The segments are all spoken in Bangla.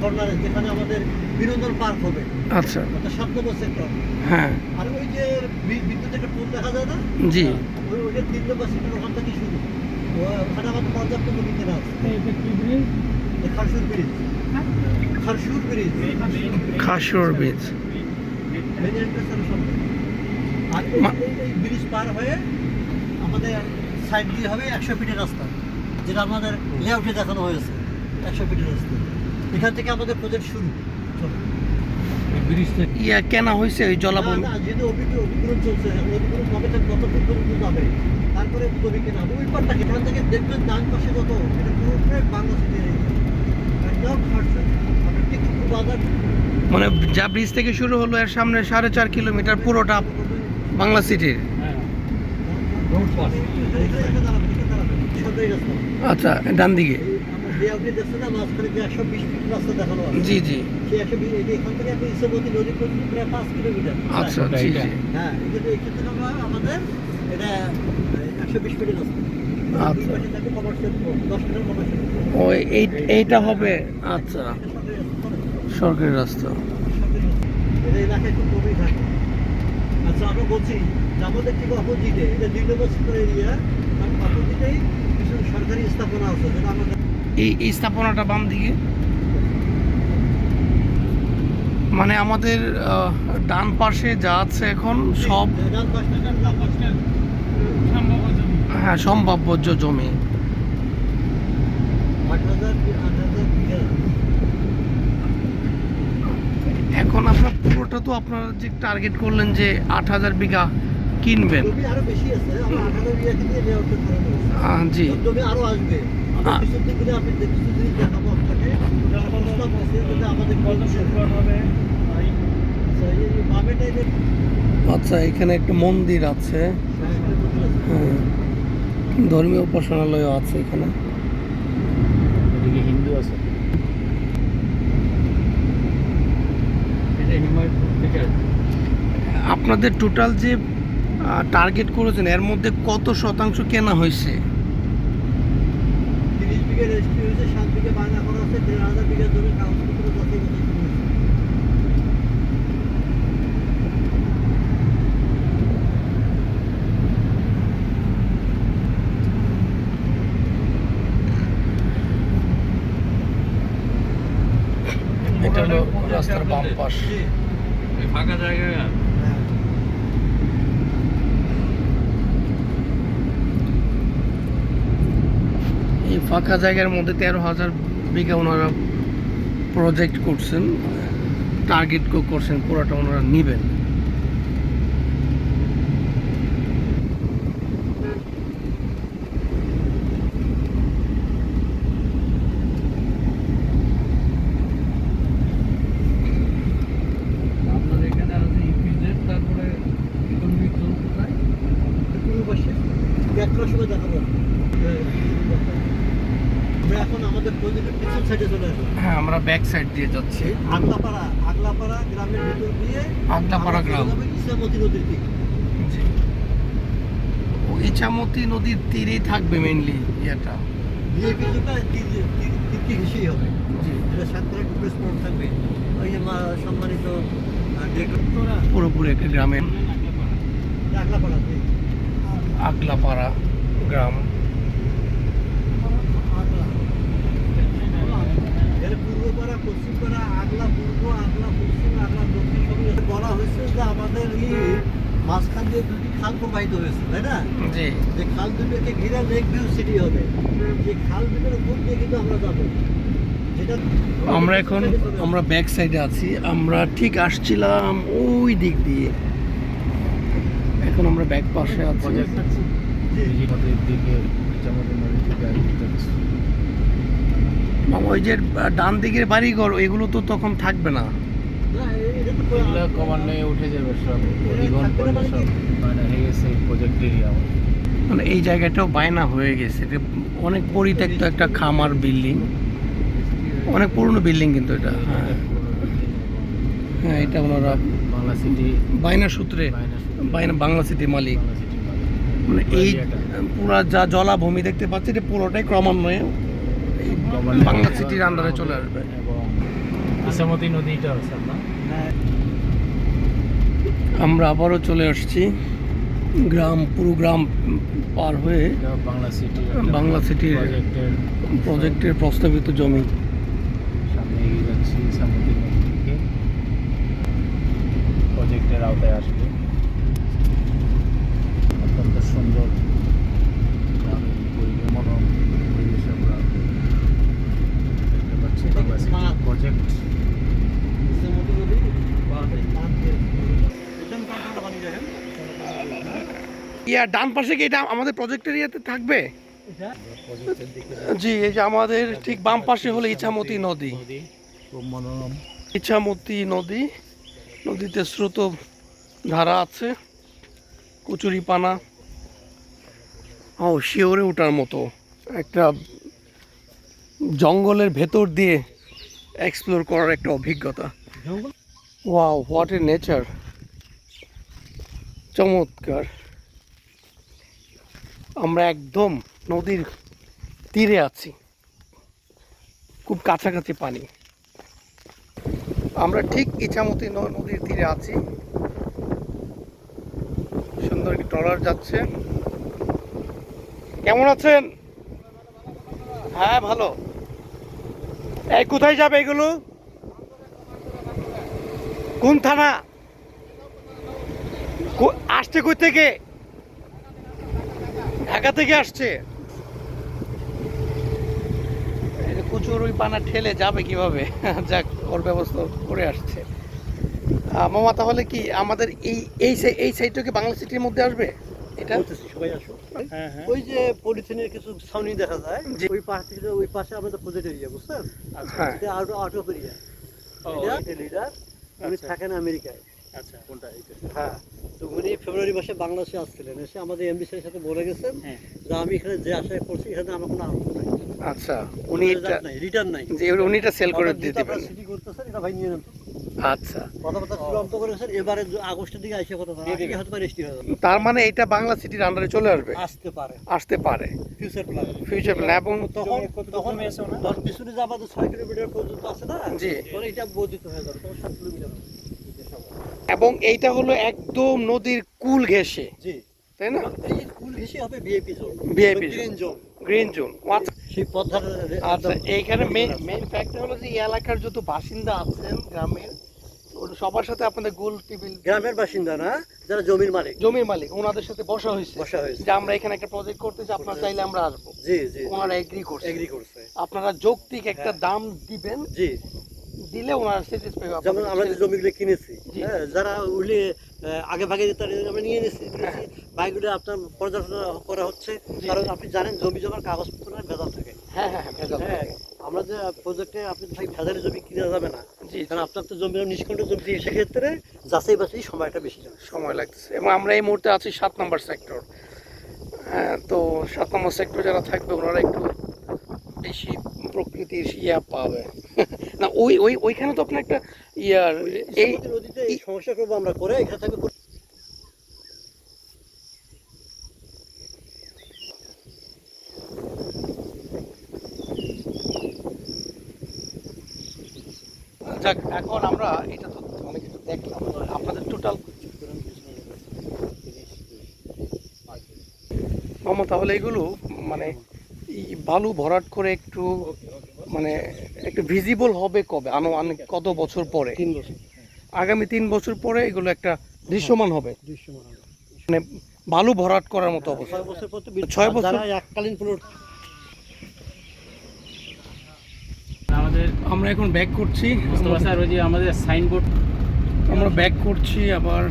কর্নারে যেখানে আমাদের বিনোদন পার্ক হবে। আচ্ছা। সেক্টর হ্যাঁ। আর ওই যে বিদ্যুৎ একটা পোল দেখা যায় না? জি। ওই ওইটা তিন নম্বর সেক্টর ওখান থেকে শুরু। ওখানে আমাদের পর্যাপ্ত জমি কেনা আছে। এই খারসুর ব্রিজ খারসুর ব্রিজ বীজ মেন এন্ট্রান্সের সামনে আর এই ব্রিজ পার হয়ে আমাদের সাইড দিয়ে হবে একশো ফিটের রাস্তা যেটা আমাদের লেআউটে দেখানো হয়েছে একশো ফিটের রাস্তা। এখান থেকে আমাদের প্রজেক্ট শুরু। চলো। ইয়া কেনা হয়েছে ওই জলাভূমি। না, যেহেতু অভিজ্ঞ অভিগ্রহণ চলছে অভিগ্রহণ কবে থেকে কত ফুট পর্যন্ত যাবে তারপরে জমি কেনা হবে। ওই পারটা এখান থেকে দেখবেন ডান পাশে কত? এটা পুরোটাই বাংলা সিটির একদম খাটছে ঠিক বাজার মানে যা ব্রিজ থেকে শুরু হলো এর সামনে সাড়ে চার কিলোমিটার পুরোটা বাংলা সিটির রাস্তা। আচ্ছা ডান দিকে। না মাঝখানে যে একশো বিশ ফিট রাস্তা দেখানো আছে? জি জি। সেই একশো বিশ এখান থেকে আপনি ইসবতী নদী পর্যন্ত প্রায় পাঁচ কিলোমিটার। আচ্ছা জি জি। হ্যাঁ এই এই ক্ষেত্রে আমরা আমাদের এটা একশো বিশ ফিটের রাস্তা। আচ্ছা। ও এইটা হবে আচ্ছা। সরকারি রাস্তা। এটা এলাকায় খুব কমই থাকে। আচ্ছা আমরা বলছি যে আমাদের ঠিক অপোজিটে এটা দুই নম্বর এরিয়া তার অপোজিটেই কিছু সরকারি স্থাপনা আছে যেটা আমাদের এই এই স্থাপনাটা বাম দিকে। মানে আমাদের ডান পাশে যা আছে এখন সব হ্যাঁ সম্ভাব্য জমি। এখন আপনার পুরোটা তো আপনারা যে টার্গেট করলেন যে আট হাজার বিঘা কিনবেন। জি। আরও আসবে। বলছে আচ্ছা আচ্ছা এখানে একটা মন্দির আছে। হ্যাঁ। ধর্মীয় উপাসনালয় আছে এখানে। হিন্দু আছে। আপনাদের টোটাল যে টার্গেট করেছেন এর মধ্যে কত শতাংশ কেনা হয়েছে? বিঘা রেজিস্ট্রি হয়েছে সাত বিঘা বায়না করা আছে দেড় হাজার বিঘা জমির কাগজপত্র যাচাই বাছাই শুরু হয়েছে এটা হলো রাস্তার বাম পাশ জি, এই ফাঁকা জায়গা হ্যাঁ। এই ফাঁকা জায়গার মধ্যে তেরো হাজার বিঘা ওনারা প্রজেক্ট করছেন টার্গেট করছেন পুরোটা ওনারা নেবেন আপনার এখানে আছে ইপিজেড তারপরে ইকোনমিক জোন কোথায় পূর্ব পাশে ব্যাক করার সময় দেখাবো হ্যাঁ, আমরা এখন আমাদের প্রজেক্টের পিছন সাইডে চলে আসলাম হ্যাঁ আমরা ব্যাক সাইড দিয়ে যাচ্ছি। আগলাপাড়া আগলাপাড়া গ্রামের ভিতর দিয়ে আগলাপাড়া গ্রাম। ইসামতি নদীর দিকে ও ইছামতি নদীর তীরেই থাকবে মেইনলি ইয়েটা। দিয়ে কিছুটা তীরকে ঘেসেই হবে। যেটা সাতটা টুরিস্ট স্পট থাকবে। ওই যে মা- সম্মানিত পুরোপুরি একটা গ্রামের আগলাপাড়া। আগলাপাড়া গ্রাম আগলা এর পূর্বপাড়া পশ্চিমপাড়া আগলা পূর্ব আগলা পশ্চিম আগলা দক্ষিণ বলা হয়েছে যে আমাদের এই মাঝখান দিয়ে দুটি খাল প্রবাহিত হয়েছে তাই না? যে খাল দুটোকে ঘিরে লেক ভিউ সিটি হবে। যে খাল দুটোর উপর দিয়ে কিন্তু আমরা যাব। যেটা আমরা এখন আমরা ব্যাক সাইডে আছি। আমরা ঠিক আসছিলাম ওই দিক দিয়ে। এখন আমরা ব্যাক পাশে আছি প্রজেক্ট জি। আমাদের দিকে জামাতের নদী থেকে আসবে যাচ্ছে মামা, ওই যে ডান দিকের বাড়িঘর এগুলো তো তখন থাকবে না। এগুলো ক্রমান্বয়ে উঠে যাবে সব। সব মানে হয়ে গেছে প্রজেক্ট এরিয়া মানে এই জায়গাটাও বায়না হয়ে গেছে। এটা অনেক পরিত্যক্ত একটা খামার বিল্ডিং অনেক পুরনো বিল্ডিং কিন্তু এটা। হ্যাঁ। হ্যাঁ এটা ওনারা বাংলা সিটি বায়না সূত্রে বায়না বাংলা সিটি মালিক। মানে এই পুরা যা জলাভূমি দেখতে পাচ্ছি এটা পুরোটাই ক্রমান্বয়ে বাংলা সিটির আন্ডারে চলে আসবে। এবং ইসামতি নদীটা আছে আমরা আবারও চলে আসছি গ্রাম পুরো গ্রাম পার হয়ে বাংলা সিটি বাংলা সিটির প্রজেক্টের প্রজেক্টের প্রস্তাবিত জমি। সামনে এগিয়ে যাচ্ছি প্রজেক্টের আওতায় আসবে অত্যন্ত সুন্দর গ্রামীণ পরিবেশ মনোরম পরিবেশে আমরা দেখতে পাচ্ছি বাংলা সিটি প্রজেক্ট ইসলামতি নদী বাঁধে বাঁধ দিয়ে একদম কাঁটাটা বানিয়ে দেখেন ইয়া ডান পাশে কি এটা আমাদের প্রজেক্টের ইয়েতে থাকবে? জি এই যে আমাদের ঠিক বাম পাশে হলো ইছামতি নদী। মনোরম ইছামতি নদী নদীতে স্রোত ধারা আছে কচুরিপানা। ও শিওরে ওঠার মতো একটা জঙ্গলের ভেতর দিয়ে এক্সপ্লোর করার একটা অভিজ্ঞতা। ওয়াও হোয়াট এ নেচার চমৎকার। আমরা একদম নদীর তীরে আছি। খুব কাছাকাছি পানি। আমরা ঠিক ইছামতি ন- নদীর তীরে আছি। সুন্দর ট্রলার যাচ্ছে। কেমন আছেন? হ্যাঁ ভালো। এই কোথায় যাবে এগুলো? কোন থানা? আসছে কই থেকে? ঢাকা থেকে আসছে। কুচুর ওই পানা ঠেলে যাবে কীভাবে? যাক ওর ব্যবস্থা করে আসছে। মামা তাহলে কি আমাদের এই এই এই সাইডটা কি বাংলা সিটির মধ্যে আসবে? এটা? সবাই আসো। হ্যাঁ হ্যাঁ। ওই যে পলিথিনের কিছু ছাউনি দেখা যায়। ওই পাশ থেকে ওই পাশে আমাদের প্রজেক্ট এরিয়া বুঝছেন? এটা আউট অফ এরিয়া এটা লিডার উনি আচ্ছা। থাকেন আমেরিকায়। আচ্ছা। কোনটা হ্যাঁ। তো উনি ফেব্রুয়ারি মাসে বাংলাদেশে আসছিলেন এসে আমাদের এমবি স্যারের সাথে বলে গেছেন হ্যাঁ। যে আমি এখানে যে আশায় করছি এখানে আমার কোনো আনন্দ নাই। আচ্ছা উনি এটা রিটার্ন নাই। যে উনি এটা সেল করে দিয়ে যেটা সিটি করতেছেন এটা ভাই নিয়ে নেন আচ্ছা। কথাবার্তা চূড়ান্ত করেছেন এবারে আগস্টের দিকে আইসে কথা আজকে হয়তো রেস্টি তার মানে এটা বাংলা সিটির আন্ডারে চলে আসবে? আসতে পারে। আসতে পারে। ফিউচার প্ল্যান ফিউচার প্ল্যান এবং তখন তখন ধর পিছনে যে আমাদের ছয় কিলোমিটার পর্যন্ত আছে না জি। এটা বর্ধিত হয়ে যাবে তখন সাত কিলোমিটার হবে। এবং এইটা হলো একদম নদীর কুল জি। তাই না? এই স্কুল ঘেসে হবে VIP zone green zone green zone সেই পদ্মার আচ্ছা এইখানে মেইন মেইন ফ্যাক্টর হলো যে এই এলাকার যত বাসিন্দা আছেন গ্রামের সবার সাথে আপনাদের গোল টেবিল গ্রামের বাসিন্দা না যারা জমির মালিক। জমির মালিক ওনাদের সাথে বসা হয়েছে। বসা হয়েছে। যে আমরা এখানে একটা প্রজেক্ট করতেছি আপনারা চাইলে আমরা আসব। জি জি ওনারা এগ্রি করছে। এগ্রি করছে। আপনারা যৌক্তিক একটা হ্যাঁ। দাম দিবেন জি। দিলে ওনারা যেমন আমরা যে জমিগুলো কিনেছি যারা উঠলে আগে ভাগে আমরা নিয়ে নিয়েছি বাইকগুলো আপনার পর্যালোচনা করা হচ্ছে। কারণ আপনি জানেন জমি জমার কাগজপত্র ভেজাল থাকে। হ্যাঁ হ্যাঁ হ্যাঁ ভেজাল হ্যাঁ। আমরা যে প্রজেক্টে আপনি ভাই ভেজালি জমি কিনা যাবে না। জি কারণ আপনার তো জমি নিষ্কণ্ঠ জমি সেক্ষেত্রে যাচাই বাছাই সময়টা বেশি যাবে। সময় লাগতেছে। এবং আমরা এই মুহূর্তে আছি সাত নম্বর সেক্টর তো সাত নম্বর সেক্টর যারা থাকবে ওনারা একটু বেশি প্রকৃতির ইয়া পাবে। না ওই ওই ওইখানে তো আপনার একটা ইয়ার এই নদীতে এই সমস্যা করব আমরা করে এখানে থাকবে যাক এখন আমরা এটা তো অনেক কিছু দেখলাম। আপনাদের টোটাল মামা তাহলে এগুলো মানে বালু ভরাট করে একটু মানে একটু ভিজিবল হবে কবে? আনুমানিক কত বছর পরে? তিন বছর আগামী তিন বছর পরে এগুলো একটা দৃশ্যমান হবে? দৃশ্যমান হবে। মানে বালু ভরাট করার মতো অবস্থা। ছয় বছর পর তো ছয় বছর? যারা এককালীন প্লট আমাদের আমরা এখন ব্যাক করছি। স্যার ওই যে আমাদের সাইনবোর্ড আমরা ব্যাক করছি আবার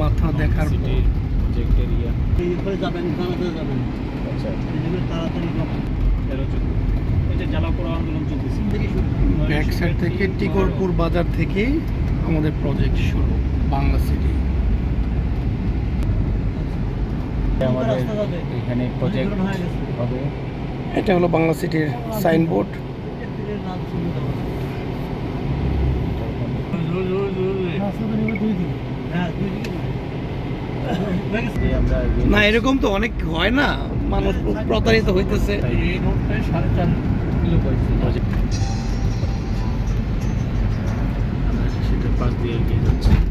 মাথা দেখার যাবেন যাবেন। আচ্ছা। তাড়াতাড়ি যে জ্বালাপোড়া আন্দোলন চলতেছে। ব্যাক সাইড থেকে টিকরপুর বাজার থেকে আমাদের প্রজেক্ট শুরু বাংলা সিটি আমাদের এখানে প্রজেক্ট হয়ে। হবে। এটা হলো বাংলা সিটির সাইনবোর্ড। হ্যাঁ। হয়ে গেছে। যে আমরা না এরকম তো অনেক হয় না। মানুষ প্রতারিত হইতেছে। কিলো পাইছি সেটা পাশ দিয়ে এগিয়ে যাচ্ছি।